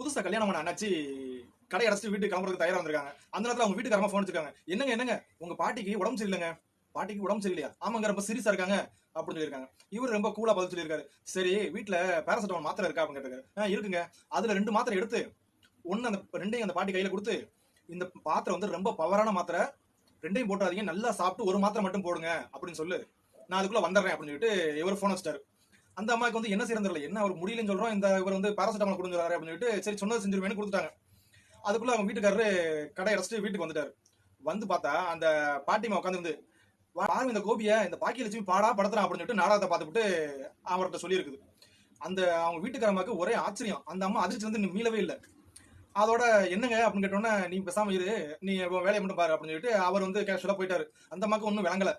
புதுசாக கல்யாணம் பண்ண அண்ணாச்சி கடை அடைச்சிட்டு வீட்டுக்கு கிளம்புறதுக்கு தயாராக வந்திருக்காங்க. அந்த நேரத்தில் அவங்க வீட்டுக்காரமா ஃபோன் வச்சிருக்காங்க. என்னங்க என்னங்க? உங்க பாட்டிக்கு உடம்பு சரியில்லைங்க. பாட்டிக்கு உடம்பு சரியில்லையா? ஆமாங்க ரொம்ப சீரியஸா இருக்காங்க அப்படின்னு சொல்லியிருக்காங்க. இவர் ரொம்ப கூலா பதில் சொல்லியிருக்காரு. சரி வீட்டில் பேராசிட்டமால் மாத்திரை இருக்கா அப்படின்னு கேட்டிருக்காரு. ஆ இருக்குங்க. அதுல ரெண்டு மாத்திரை எடுத்து ஒன்று அந்த ரெண்டையும் அந்த பாட்டி கையில் கொடுத்து இந்த பாத்திரம் வந்து ரொம்ப பவரான மாத்திரை. ரெண்டையும் போட்டுறாதீங்க. நல்லா சாப்பிட்டு ஒரு மாத்திரை மட்டும் போடுங்க அப்படின்னு சொல்லு. நான் அதுக்குள்ள வந்துடுறேன் அப்படின்னு சொல்லிட்டு இவர் ஃபோன் வச்சிட்டாரு அந்த அம்மாவுக்கு வந்து என்ன செய்யறது என்ன அவர் முடியலன்னு சொல்றோம். இந்த இவர் வந்து பாராசிட்டமால் கொடுத்துறாரு அப்படின்னு சொல்லிட்டு சரி சொன்னது செஞ்சிருவேன்னு கொடுத்துட்டாங்க. அதுக்குள்ள அவங்க வீட்டுக்காரரு கடை அடைச்சிட்டு வீட்டுக்கு வந்துட்டாரு. வந்து பார்த்தா அந்த பாட்டிமா உட்காந்துருந்து பாருங்க இந்த கோபிய இந்த பாக்கிய லட்சுமி பாடா படுத்துறான் அப்படின்னு சொல்லிட்டு நாடகத்தை பார்த்துட்டு அவர்கிட்ட சொல்லியிருக்குது அந்த அவங்க வீட்டுக்காரமாக்கு ஒரே ஆச்சரியம். அந்த அம்மா அதிர்ச்சி வந்து இன்னும் மீளவே இல்லை. அதோட என்னங்க? அப்படின்னு கேட்டோன்னே நீ பேசாம இரு. நீ வேலையை மட்டும் பாரு அப்படின்னு சொல்லிட்டு அவர் வந்து கேஷுவலா போயிட்டாரு. அந்த அம்மாக்கு ஒன்றும் விளங்கல.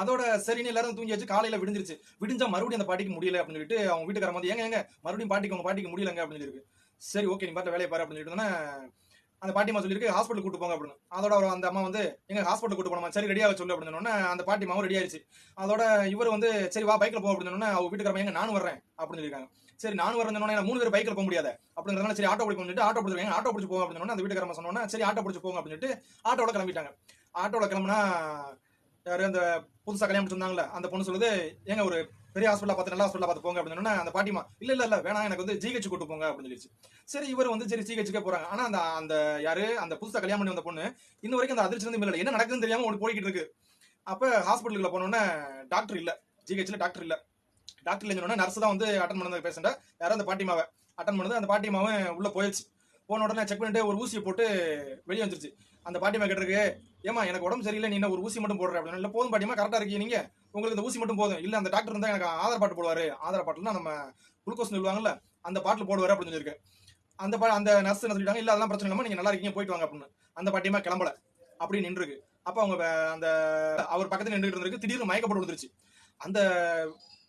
அதோட சரின்னு எல்லாரும் தூங்கி வச்சு காலையில விடிஞ்சிருச்சு. விடிஞ்சா மறுபடியும் அந்த பாட்டிக்கு முடியல அப்படின்னு சொல்லிட்டு அவங்க வீட்டுக்காரங்க வந்து ஏங்க ஏங்க மறுபடியும் பாட்டிக்கு உங்க பாட்டிக்கு முடியலங்க அப்படின்னு சொல்லியிருக்கு. சரி ஓகே நீ பார்த்து வேலையை பாரு அப்படின்னு சொல்லிட்டு அந்த பாட்டிமா சொல்லியிருக்கு ஹாஸ்பிட்டல் கூட்டு போங்க அப்படின்னு. அதோட அந்த அம்மா வந்து எங்க ஹாஸ்பிட்டல் கூட்டு போனோமா? சரி ரெடியாக சொல்லு அப்படின்னு சொன்னோன்னே அந்த பாட்டிமாவும் ரெடி ஆயிடுச்சு அதோட இவர் வந்து சரி வா பைக்கில் போ அப்படின்னு சொன்னோன்னே அவங்க வீட்டுக்காரங்க எங்க நானும் வர்றேன் அப்படின்னு சொல்லியிருக்காங்க. சரி நானும் வரேன் மூணு பேர் பைக்கில் போக முடியாது அப்படிங்கிறதுனால சரி ஆட்டோ பிடிக்க சொல்லிட்டு ஆட்டோ பிடிச்சிருக்காங்க ஆட்டோ பிடிச்சி போங்க அப்படின்னு அந்த வீட்டுக்காரமா சொன்னோன்னா சரி ஆட்டோ பிடிச்சி போங்க அப்படின்னு சொல்லிட்டு ஆட்டோல கிளம்பிட்டாங்க. ஆட்டோல கிளம்புனா யாரும் அந்த புதுசாக கல்யாணம் சொன்னாங்கல்ல அந்த பொண்ணு சொல்லுது ஏங்க ஒரு பெரிய ஹாஸ்பிட்டலா பார்த்து நல்ல ஹாஸ்பிட்டலாக பார்த்து போங்க அப்படின்னு அந்த பாட்டிமா இல்ல இல்ல இல்ல வேணாம் எனக்கு வந்து ஜிஹெச் கூட்டு போங்க அப்படின்னு சொல்லிச்சு சரி இவர் வந்து சரி ஜிஹெச்சுக்கே போறாங்க. ஆனா அந்த அந்த யாரு அந்த புதுசாக கல்யாணம் பண்ணி வந்த பொண்ணு இன்ன வரைக்கும் அந்த அதிர்ச்சி வந்து இல்லை என்ன நடக்குதுன்னு தெரியாம ஒன்று போய்கிட்டு இருக்கு. அப்ப ஹாஸ்பிட்டலுக்குள்ள போனோன்னே டாக்டர் இல்ல ஜிஹெச்ல டாக்டர் இல்ல. டாக்டர் இல்லைன்னு நர்ஸ் தான் வந்து அட்டன் பண்ண பேஷண்ட யாரும் அந்த பாட்டிமாவை அட்டன் பண்ணது அந்த பாட்டிமாவும் உள்ள போயிடுச்சு. போன உடனே செக் பண்ணிட்டு ஒரு ஊசியை போட்டு வெளியே வந்துருச்சு. அந்த பாட்டிமா கேட்டிருக்கு ஏமா எனக்கு உடம்பு சரியில்லை நீ என்ன ஒரு ஊசி மட்டும் போடுற? அப்படின்னு. இல்லை போதும் பாட்டிமா கரெக்டாக இருக்கீங்க. நீங்கள் உங்களுக்கு இந்த ஊசி மட்டும் போதும். இல்லை அந்த டாக்டர் இருந்தால் எனக்கு ஆதார் பாட்டு போடுவார். ஆதார் பாட்டுல நம்ம குளுக்கோஸ் சொல்லுவாங்கல்ல அந்த பாட்டில் போடுவார் அப்படின்னு சொல்லியிருக்கு. அந்த பா அந்த நர்ஸ் என்ன சொல்லிட்டாங்க இல்லை அதெல்லாம் பிரச்சனை இல்லாமல் நீங்கள் நல்லா இருக்கீங்க போயிட்டு வாங்க அப்படின்னு. அந்த பாட்டியமா கிளம்பல. அப்படி நின்றுருக்கு. அப்போ அவங்க அந்த அவர் பக்கத்தில் நின்றுட்டு இருந்திருக்கு. திடீர்னு மயக்கப்பட்டு விழுந்துருச்சு. அந்த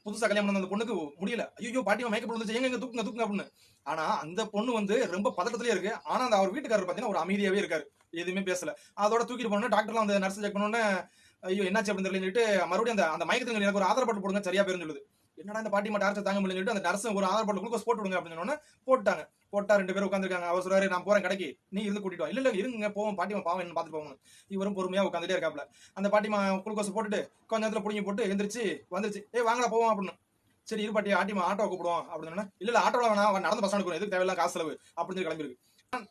புதுசா கல்யாணம் பண்ண அந்த பொண்ணுக்கு முடியல. ஐயோ பாட்டிமா மயக்கப்பட்டு விழுந்துச்சு எங்க எங்க தூக்குங்க தூக்குங்க அப்படின்னு. ஆனா அந்த பொண்ணு வந்து ரொம்ப பதட்டத்திலே இருக்கு. ஆனா அந்த அவர் வீட்டுக்காரர் பாத்தீங்கன்னா ஒரு அமைதியாவே இருக்காரு. எதுவுமே பேசல. அதோட தூக்கிட்டு போனோட டாக்டர்லாம் அந்த நர்ஸ் செக் பண்ணோன்னே ஐயோ என்னாச்சு அப்படின்னு தெரியலன்னு சொல்லிட்டு மறுபடியும் அந்த அந்த மயக்கத்துக்கு எனக்கு ஒரு ஆதார் பாட்டு போடுங்க சரியா பேருந்து சொல்லுது. என்னடா இந்த பாட்டி டார்ச்சர் தாங்க முடியலன்னு சொல்லிட்டு அந்த நர்ஸ் ஒரு ஆதார் பாட்டு குளுக்கோஸ் போட்டு விடுங்க அப்படின்னு சொன்னோன்னே போட்டாங்க. போட்டா ரெண்டு பேரும் உட்காந்துருக்காங்க அவர் சொல்றாரு நான் போறேன் கடைக்கு. நீ இருந்து கூட்டிட்டு வா. இல்ல இல்ல இருங்க போவோம். பாட்டிமா பாவம் என்ன பார்த்துட்டு போகணும் இவரும் பொறுமையா உட்காந்துட்டே இருக்காப்ல அந்த பாட்டிமா குளுக்கோஸ் போட்டுட்டு கொஞ்ச நேரத்துல புடிங்கி போட்டு எந்திரிச்சு வந்துருச்சு. ஏய் வாங்கடா போவோம் அப்படின்னு. சரி இரு பாட்டி. ஆட்டிமா ஆட்டோ கூப்பிடுவோம் அப்படின்னு சொன்னா, இல்ல இல்ல ஆட்டோல வேணா நடந்து பஸ் எடுக்கணும் எதுக்கு தேவையில்லாம் காசு செலவு அப்படின்னு சொல்லி கிளம்பிருக்கு.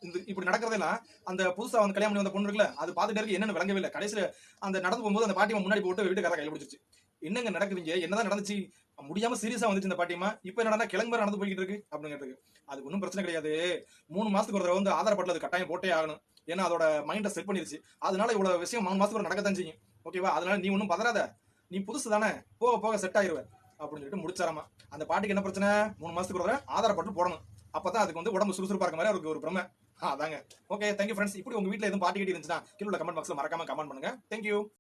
இந்த இப்படி நடக்கிறதெல்லாம் அந்த புதுசா வந்து கல்யாணம் பண்ணி வந்த பொண்ணு இருக்குல்ல அது பார்த்துட்டு இருக்கு. என்னன்னு விளங்கவே இல்லை. கடைசியில அந்த நடந்து போகும்போது அந்த பாட்டிமா முன்னாடி போட்டு வீட்டுக்காரரை கையில் பிடிச்சிச்சு என்னங்க நடக்குதுங்க? என்னதான் நடந்துச்சு? முடியாம சீரியஸா வந்துச்சு இந்த பாட்டிமா இப்ப என்னடா கிளம்புற நடந்து போய்கிட்டு இருக்கு அப்படின்னு கேட்டுருக்கு அதுக்கு ஒன்றும் பிரச்சனை கிடையாது. மூணு மாசத்துக்கு ஒரு தடவை வந்து ஆதார் அது கட்டாயம் போட்டே ஆகணும். ஏன்னா அதோட மைண்டை செட் பண்ணிருச்சு. அதனால இவ்வளவு விஷயம் மூணு மாசத்துக்கு ஒரு நடக்கத்தான் செய்யும். ஓகேவா அதனால நீ ஒன்றும் பதறாத. நீ புதுசு தானே. போக போக செட் ஆயிருவ. அப்படின்னு சொல்லிட்டு முடிச்சாராமா. அந்த பாட்டிக்கு என்ன பிரச்சனை? மூணு மாசத்துக்கு ஒரு தடவை ஆதார் பாட்டில் போடணும். அப்பதான் அதுக்கு வந்து உடம்பு சுறுசுறுப்பா இருக்க மாதிரி அவருக்கு ஒரு பிரமை. அதாங்க. ஓகே தேங்க்யூ ஃப்ரெண்ட்ஸ் இப்படி உங்க வீட்டில் எதுவும் பாட்டி கேட்டி இருந்துச்சுன்னா கீழே உள்ள கமெண்ட் பாக்ஸ்ல மறக்காம கமெண்ட் பண்ணுங்க. தேங்க்யூ